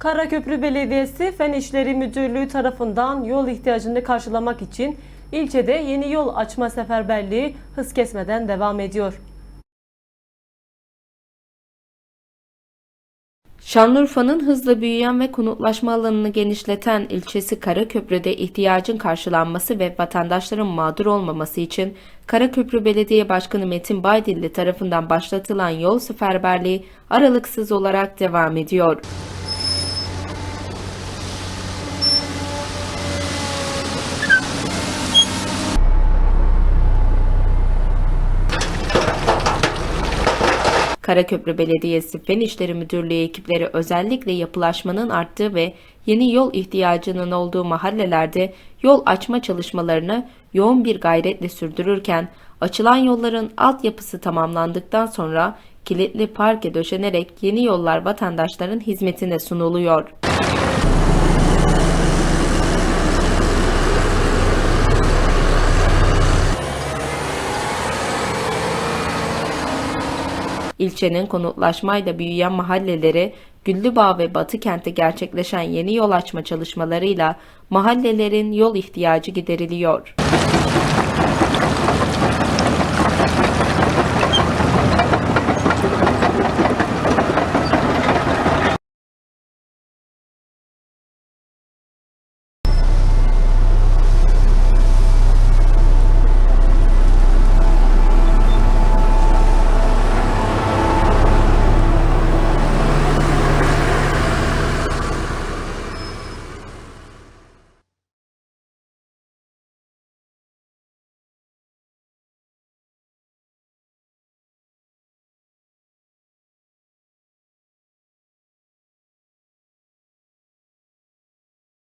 Karaköprü Belediyesi Fen İşleri Müdürlüğü tarafından yol ihtiyacını karşılamak için ilçede yeni yol açma seferberliği hız kesmeden devam ediyor. Şanlıurfa'nın hızla büyüyen ve konutlaşma alanını genişleten ilçesi Karaköprü'de ihtiyacın karşılanması ve vatandaşların mağdur olmaması için Karaköprü Belediye Başkanı Metin Baydilli tarafından başlatılan yol seferberliği aralıksız olarak devam ediyor. Karaköprü Belediyesi Fen İşleri Müdürlüğü ekipleri özellikle yapılaşmanın arttığı ve yeni yol ihtiyacının olduğu mahallelerde yol açma çalışmalarını yoğun bir gayretle sürdürürken açılan yolların altyapısı tamamlandıktan sonra kilitli parke döşenerek yeni yollar vatandaşların hizmetine sunuluyor. İlçenin konutlaşmayla büyüyen mahalleleri, Güllübağ ve Batı kente gerçekleşen yeni yol açma çalışmalarıyla mahallelerin yol ihtiyacı gideriliyor.